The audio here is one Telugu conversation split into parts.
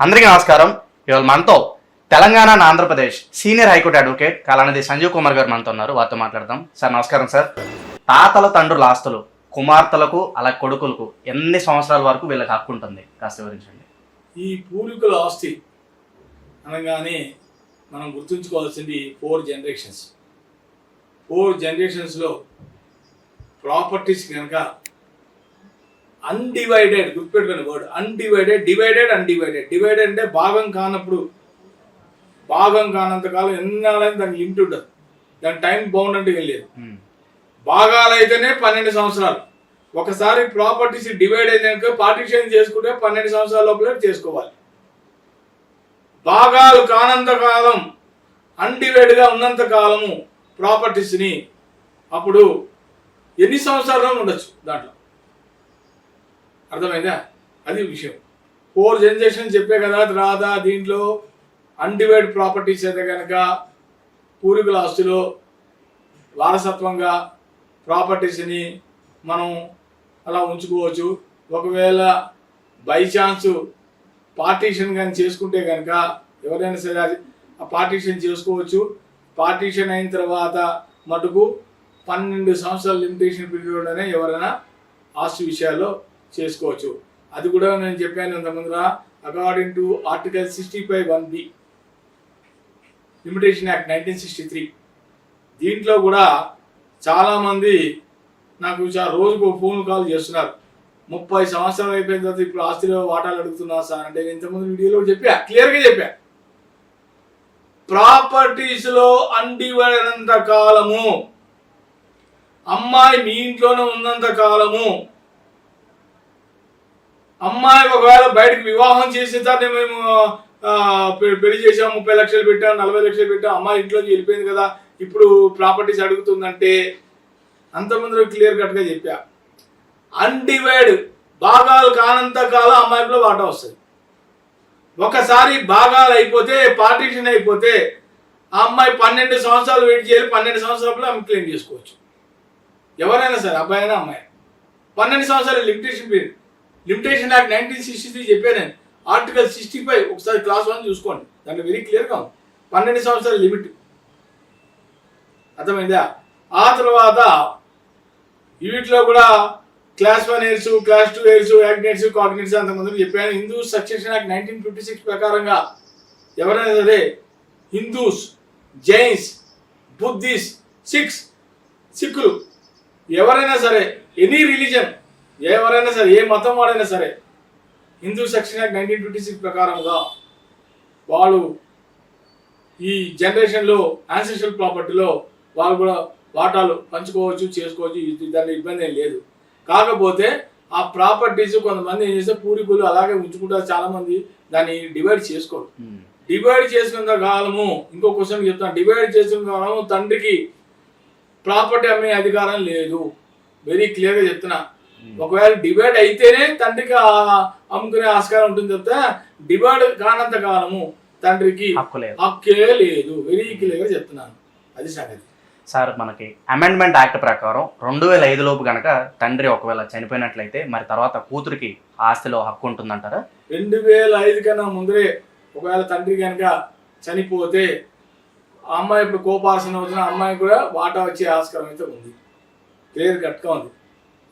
అందరికీ నమస్కారం. ఇవాళ మనతో Telangana and Andhra Pradesh senior high court advocate Kalanidhi Sanjeev Kumar గారు మనతో ఉన్నారు. వారితో మాట్లాడదాం. సార్ నమస్కారం సార్. తాతల తండ్రుల ఆస్తులు కుమార్తెలకు అలా కొడుకులకు ఎన్ని సంవత్సరాల వరకు వీళ్ళకి హక్కు ఉంటుంది? కాస్త వివరించండి. ఈ పూర్వీకుల ఆస్తి అనగానే మనం గుర్తుంచుకోవాల్సింది ఫోర్ జనరేషన్స్ ఫోర్ జనరేషన్స్లో ప్రాపర్టీస్ కనుక undivided గుర్తుపెట్టుకునే word undivided divided undivided divided అంటే భాగం కానప్పుడు. భాగం కానంత కాలం ఎన్నాళ్ళని దానికి లిమిట్ ఉంటుంది. దాని టైం బౌండ్ అంటే ఏం లేదు. ఉమ్, భాగాలు అయితేనే పన్నెండు సంవత్సరాలు. ఒకసారి ప్రాపర్టీస్ డివైడ్ అయినాక పార్టిషన్ చేసుకుంటే పన్నెండు సంవత్సరాల లోపల చేసుకోవాలి. భాగాలు కానంత కాలం అన్డివైడ్గా ఉన్నంత కాలము ప్రాపర్టీస్ని అప్పుడు ఎన్ని సంవత్సరాలు ఉండొచ్చు దాంట్లో. అర్థమైందా? అది విషయం. ఫోర్ జనరేషన్ చెప్పే కదా రాదా? దీంట్లో అన్డివైడ్ ప్రాపర్టీస్ అయితే కనుక పూర్వీకుల ఆస్తిలో వారసత్వంగా ప్రాపర్టీస్ని మనం అలా ఉంచుకోవచ్చు. ఒకవేళ బై ఛాన్స్ పార్టీషన్ కానీ చేసుకుంటే కనుక ఎవరైనా సరే అది ఆ పార్టీషన్ చేసుకోవచ్చు. పార్టీషన్ అయిన తర్వాత మటుకు పన్నెండు సంవత్సరాల లిమిటేషన్ పీరియడ్లోనే ఎవరైనా ఆస్తి విషయాల్లో చేసుకోవచ్చు. అది కూడా నేను చెప్పాను ఇంతకుముందుగా according to article sixty five one B limitation act nineteen sixty three దీంట్లో కూడా చాలామంది నాకు చాలా రోజుకు ఫోన్ కాల్ చేస్తున్నారు. ముప్పై సంవత్సరాలు అయిపోయిన తర్వాత ఇప్పుడు ఆస్తిలో వాటాలు అడుగుతున్నా సార్ అంటే నేను ఇంతకుముందు వీడియోలో చెప్పా క్లియర్గా చెప్పా. ప్రాపర్టీస్లో అండివడినంత కాలము అమ్మాయి మీ ఇంట్లోనే ఉన్నంత కాలము అమ్మాయి ఒకవేళ బయటకు వివాహం చేసిన తర్వాత మేము పెళ్ళి చేసాం ముప్పై లక్షలు పెట్టాం నలభై లక్షలు పెట్టాం అమ్మాయి ఇంట్లోకి వెళ్ళిపోయింది కదా ఇప్పుడు ప్రాపర్టీస్ అడుగుతుందంటే అంతమంది క్లియర్ కట్గా చెప్పా. అన్డివైడ్ భాగాలు కానంత కాలం అమ్మాయిలో వాటా వస్తుంది. ఒకసారి భాగాలు అయిపోతే పార్టీషన్ అయిపోతే ఆ అమ్మాయి పన్నెండు సంవత్సరాలు వెయిట్ చేయాలి పన్నెండు సంవత్సరాలు ఆమె క్లెయిమ్ చేసుకోవచ్చు. ఎవరైనా సరే అబ్బాయి అయినా అమ్మాయి. పన్నెండు సంవత్సరాలు limitation period limitation act nineteen sixty three చెప్పాను నేను. ఆర్టికల్ సిక్స్టీ ఫైవ్ ఒకసారి క్లాస్ వన్ చూసుకోండి. దాంట్లో వెరీ క్లియర్గా ఉంది. పన్నెండు సంవత్సరాల లిమిట్ అర్థమైందా? ఆ తర్వాత వీటిలో కూడా class one years class two years agnates cognates అంతమంది చెప్పాను. Hindu succession act nineteen fifty six ప్రకారంగా ఎవరైనా సరే హిందూస్ జైన్స్ బుద్ధిస్ట్ సిక్స్ సిక్కులు ఎవరైనా సరే ఎనీ రిలీజన్ ఎవరైనా సరే ఏ మతం వాడైనా సరే Hindu section act nineteen fifty six ప్రకారంగా వాళ్ళు ఈ జనరేషన్లో యాన్సెస్ట్రల్ ప్రాపర్టీలో వాళ్ళు కూడా వాటాలు పంచుకోవచ్చు చేసుకోవచ్చు దాని ఇబ్బంది ఏం లేదు. కాకపోతే ఆ ప్రాపర్టీస్ కొంతమంది ఏం చేస్తే పూర్వీకులు అలాగే ఉంచుకుంటారు చాలా మంది దాన్ని డివైడ్ చేసుకోరు. డివైడ్ చేసుకున్న కాలము ఇంకో క్వశ్చన్ చెప్తాను. డివైడ్ చేసుకున్న కాలము తండ్రికి ప్రాపర్టీ అమ్మే అధికారం లేదు. వెరీ క్లియర్గా చెప్తున్నా. ఒకవేళ డివైడ్ అయితేనే తండ్రికి అమ్ముకునే ఆస్కారం ఉంటుంది చెప్తే డివైడ్ కానంత కాలము తండ్రికి హక్కు లేదు. వెరీ క్లియర్గా చెప్తున్నాను. అది సంగతి. సార్ మనకి అమెండ్మెంట్ యాక్ట్ ప్రకారం రెండు వేల ఐదు లోపు కనుక తండ్రి ఒకవేళ చనిపోయినట్లయితే మరి తర్వాత కూతురికి ఆస్తిలో హక్కు ఉంటుందంటారా? రెండు వేల ఐదు కన్నా ముందరే ఒకవేళ తండ్రి కనుక చనిపోతే ఆ అమ్మాయి ఇప్పుడు కోపార్సన అవుతున్న అమ్మాయి కూడా వాటా వచ్చే ఆస్కారం అయితే ఉంది. క్లియర్ కట్గా ఉంది.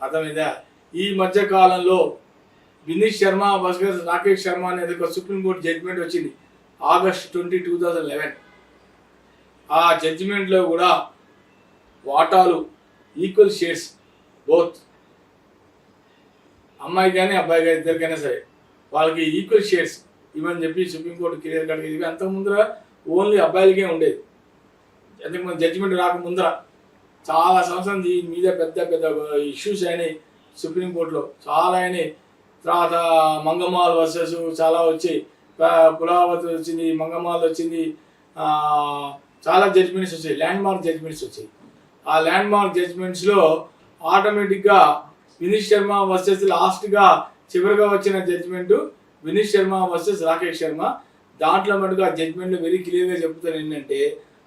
అర్థమైందా? ఈ మధ్య కాలంలో వినీత్ శర్మ భాస్కర్ రాకేష్ శర్మ అనేది ఒక సుప్రీంకోర్టు జడ్జిమెంట్ వచ్చింది. August twenty two thousand eleven. ఆ జడ్జిమెంట్లో కూడా వాటాలు ఈక్వల్ షేర్స్ బోత్. అమ్మాయి కానీ అబ్బాయి కానీ ఇద్దరికైనా సరే వాళ్ళకి ఈక్వల్ షేర్స్ ఇవని చెప్పి సుప్రీంకోర్టు క్లియర్ కట్గా ఇది అంతకు ముందర ఓన్లీ అబ్బాయిలకే ఉండేది. అంతకుముందు జడ్జిమెంట్ రాక ముందర చాలా సంవత్సరం దీని మీద పెద్ద పెద్ద ఇష్యూస్ అయినాయి. సుప్రీంకోర్టులో చాలా అయినాయి. తర్వాత మంగమాల్ వర్సెస్ చాలా వచ్చాయి. కులావతి వచ్చింది మంగమాల్ వచ్చింది. చాలా జడ్జిమెంట్స్ వచ్చాయి. ల్యాండ్ మార్క్ జడ్జిమెంట్స్ వచ్చాయి. ఆ ల్యాండ్ మార్క్ జడ్జిమెంట్స్లో ఆటోమేటిక్గా వినీత్ శర్మ వర్సెస్ లాస్ట్గా చివరిగా వచ్చిన జడ్జిమెంట్ వినీత్ శర్మ వర్సెస్ రాకేష్ శర్మ. దాంట్లో మటుకు ఆ జడ్జిమెంట్లో వెరీ క్లియర్గా చెప్తాను ఏంటంటే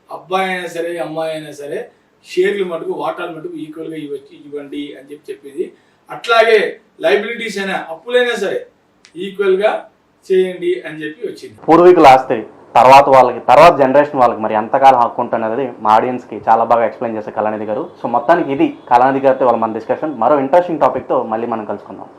అబ్బాయి అయినా సరే అమ్మాయి అయినా సరే షేర్లు మటుకు వాటాలు మటుకు ఈక్వల్గా ఇవ్వచ్చు ఇవ్వండి అని చెప్పి చెప్పింది. అట్లాగే లైబిలిటీస్ అయినా అప్పులైనా సరే ఈక్వల్గా చేయండి అని చెప్పి వచ్చింది. పూర్వీకుల ఆస్తి తర్వాత వాళ్ళకి తర్వాత జనరేషన్ వాళ్ళకి మరి ఎంతకాలం హక్కు ఉంటుంది మా ఆడియన్స్కి చాలా బాగా ఎక్స్ప్లెయిన్ చేసే కళానిధి గారు. సో మొత్తానికి ఇది కళానిధి గారితో వాళ్ళ మన డిస్కషన్ మరో ఇంట్రెస్టింగ్ టాపిక్తో మళ్ళీ మనం కలుసుకుందాం.